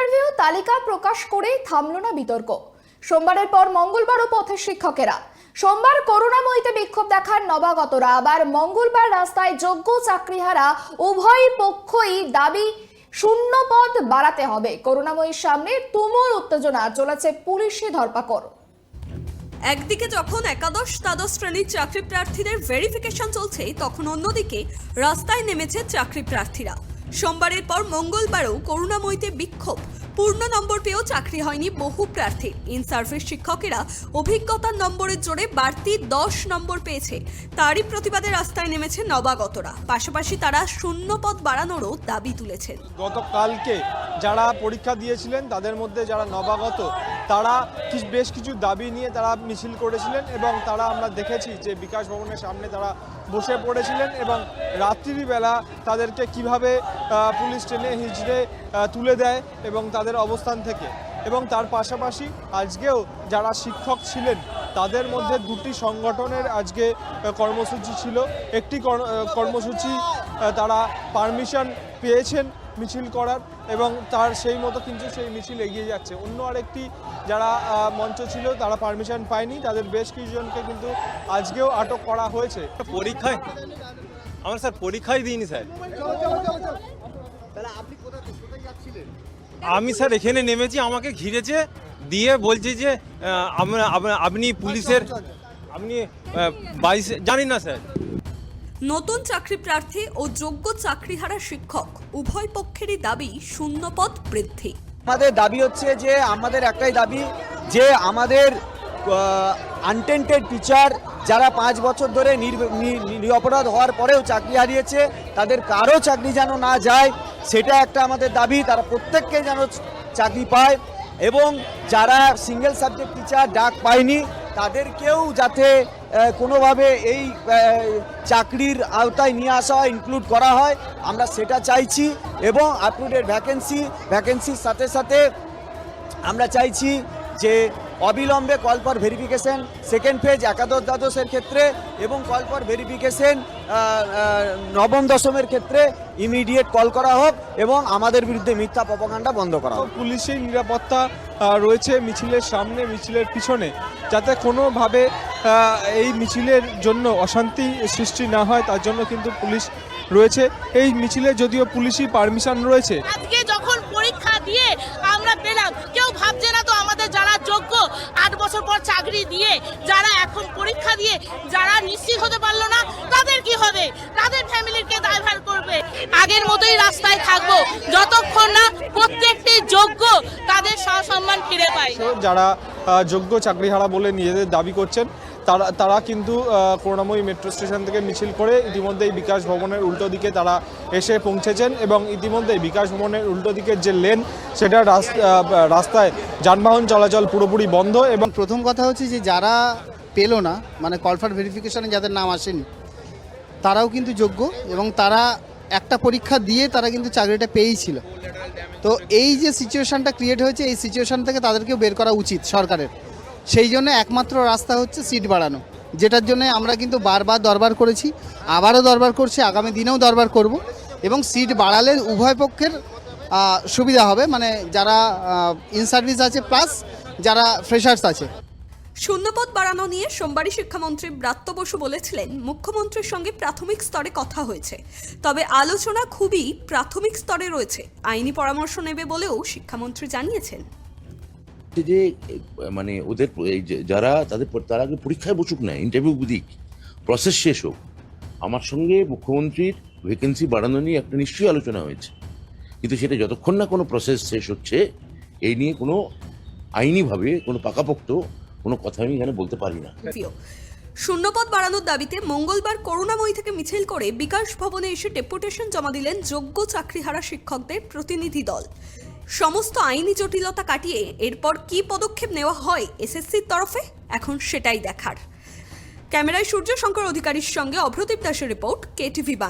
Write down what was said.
Interview তালিকা প্রকাশ করেই থামল না বিতর্ক। সোমবারের পর মঙ্গলবারও পথের শিক্ষকেরা। সোমবার করুণাময়ীতে বিক্ষোভ দেখান নবাগতরা। আবার মঙ্গলবার রাস্তায় যোগ্য চাকরিহারা উভয় পক্ষই দাবি, শূন্য পদ বাড়াতে হবে। করুণাময়ীর সামনে তুমুল উত্তেজনা, চলেছে পুলিশি ধরপাকড়। একদিকে যখন একাদশ দ্বাদশ শ্রেণির চাকরি প্রার্থীদের ভেরিফিকেশন চলছে তখন অন্যদিকে রাস্তায় নেমেছে চাকরি প্রার্থীরা। সোমবারের পর মঙ্গলবারও করুণাময়ীতে বিক্ষোভ। পূর্ণ নম্বর পেয়েও চাকরি হয়নি বহু প্রার্থীর ইন সার্ভিস শিক্ষকেরা অভিজ্ঞতার নম্বরের জোরে বাড়তি দশ নম্বর পেয়েছে। তারই প্রতিবাদে রাস্তায় নেমেছে নবাগতরা। পাশাপাশি তারা শূন্য পদ বাড়ানোরও দাবি তুলেছেন। গতকালকে যারা পরীক্ষা দিয়েছিলেন, তাদের মধ্যে যারা নবাগত তারা বেশ কিছু দাবি নিয়ে তারা মিছিল করেছিলেন এবং তারা আমরা দেখেছি যে বিকাশ ভবনের সামনে তারা বসে পড়েছিলেন এবং রাত্রিবেলা তাদেরকে কীভাবে পুলিশ টেনে হিজড়ে তুলে দেয় এবং তাদের অবস্থান থেকে। এবং তার পাশাপাশি আজকেও যারা শিক্ষক ছিলেন, তাদের মধ্যে দুটি সংগঠনের আজকে কর্মসূচি ছিল। একটি কর- কর্মসূচি তারা পারমিশন পেয়েছেন মিছিল করার এবং তার সেই মতো কিন্তু সেই মিছিল এগিয়ে যাচ্ছে। অন্য আরেকটি যারা মঞ্চ ছিল তারা পারমিশন পায়নি। তাদের বেশ কিছুজনকে কিন্তু আজকেও আটক করা হয়েছে। পরীক্ষায়? আমার স্যার পরীক্ষাই দিইনি স্যার। আমি স্যার এখানে নেমেছি আমাকে ঘিরেছে দিয়ে বলছে যে আপনা- আপনি পুলিশের আপনি বাইশ জানি না স্যার। নতুন চাকরি প্রার্থী ও যোগ্য চাকরিহারা শিক্ষক, উভয় পক্ষেরই দাবি শূন্য পদ বৃদ্ধি। আমাদের দাবি হচ্ছে যে, আমাদের একটাই দাবি যে, আমাদের আনটেন্টেড টিচার যারা পাঁচ বছর ধরে নিরপরাধ হওয়ার পরেও চাকরি হারিয়েছে, তাদের কারও চাকরি যেন না যায়, সেটা একটা আমাদের দাবি। তারা প্রত্যেককে যেন চাকরি পায় এবং যারা সিঙ্গেল সাবজেক্ট টিচার ডাক পায়নি, তাদেরকেও যাতে কোনোভাবে এই চাকরির আওতায় নিয়ে আসা হয় ইনক্লুড করা হয়, আমরা সেটা চাইছি এবং আপ টু ডেট ভ্যাকেন্সি ভ্যাকেন্সির সাথে সাথে আমরা চাইছি যে অবিলম্বে call for verification second phase একাদশ দ্বাদশের ক্ষেত্রে এবং কল ফর ভেরিফিকেশন নবম দশমের ক্ষেত্রে ইমিডিয়েট কল করা হোক এবং আমাদের বিরুদ্ধে মিথ্যা প্রপাগান্ডা বন্ধ করা হোক। পুলিশের নিরাপত্তা রয়েছে মিছিলের সামনে, মিছিলের পিছনে, যাতে কোনোভাবে এই মিছিলের জন্য অশান্তি সৃষ্টি না হয় তার জন্য কিন্তু পুলিশ রয়েছে। এই মিছিলে যদিও পুলিশি পারমিশন রয়েছে। আজকে যখন পরীক্ষা দিয়ে আমরা পেলাম কেউ ভাবছে না তো আমাদের যারা যোগ্য আট বছর পর চাকরি দিয়ে যারা এখন পরীক্ষা দিয়ে যারা নিশ্চিত হতে পারল না তাদের কি হবে? তাদের ফ্যামিলিকে দায়ভার করবে। আগের মতোই রাস্তায় থাকব যতক্ষণ না প্রত্যেকটি যোগ্য তাদের সম্মান ফিরে পায়। যারা যোগ্য চাকরিহারা বলে নিজেদের দাবি করছেন তারা তারা কিন্তু করুণাময়ী মেট্রো স্টেশন থেকে মিছিল করে ইতিমধ্যেই বিকাশ ভবনের উল্টো দিকে তারা এসে পৌঁছেছেন এবং ইতিমধ্যেই বিকাশ ভবনের উল্টো দিকের যে লেন সেটা রাস- রাস্তায় যানবাহন চলাচল পুরোপুরি বন্ধ এবং প্রথম কথা হচ্ছে যে যারা পেল না মানে কলফার ভেরিফিকেশনে যাদের নাম আসেনি, তারাও কিন্তু যোগ্য এবং তারা একটা পরীক্ষা দিয়ে তারা কিন্তু চাকরিটা পেয়েছিল তো এই যে সিচুয়েশানটা ক্রিয়েট হয়েছে, এই সিচুয়েশান থেকে তাদেরকেও বের করা উচিত সরকারের। সেই জন্য একমাত্র রাস্তা হচ্ছে সিট বাড়ানো, যেটার জন্য আমরা কিন্তু বারবার দরবার করেছি, আবারও দরবার করছি, আগামী দিনেও দরবার করব এবং সিট বাড়ালে উভয় পক্ষের সুবিধা হবে মানে যারা ইন সার্ভিস আছে প্লাস যারা ফ্রেশার্স আছে। শূন্যপদ বাড়ানো নিয়ে সোমবারই শিক্ষামন্ত্রী ব্রাত্য বসু বলেছিলেন, মুখ্যমন্ত্রীর সঙ্গে প্রাথমিক স্তরে কথা হয়েছে, তবে আলোচনা খুবই প্রাথমিক স্তরে রয়েছে, আইনি পরামর্শ নেবে বলেও শিক্ষামন্ত্রী জানিয়েছেন। যে মানে ওদের যারা, তাদের তারা আগে পরীক্ষায় বসুক না ইন্টারভিউ দিক প্রসেস শেষ হোক। আমার সঙ্গে মুখ্যমন্ত্রীর ভ্যাকেন্সি বাড়ানো নিয়ে একটা নিশ্চয়ই আলোচনা হয়েছে। কিন্তু সেটা যতক্ষণ না কোনো প্রসেস শেষ হচ্ছে, এই নিয়ে কোনো আইনিভাবে কোনো পাকাপোক্ত কোনো কথা আমি এখানে বলতে পারি না। শূন্যপদ বাড়ানোর দাবিতে মঙ্গলবার করুণাময়ী থেকে মিছিল করে বিকাশ ভবনে এসে ডেপুটেশন জমা দিলেন যোগ্য চাকরিহারা শিক্ষকদের প্রতিনিধি দল। সমস্ত আইনি জটিলতা কাটিয়ে এরপর কি পদক্ষেপ নেওয়া হয় এসএসসির তরফে? এখন সেটাই দেখার। ক্যামেরায় সূর্য শঙ্কর অধিকারীর সঙ্গে অভ্রদীপ দাসের রিপোর্ট, কেটিভি বাংলা।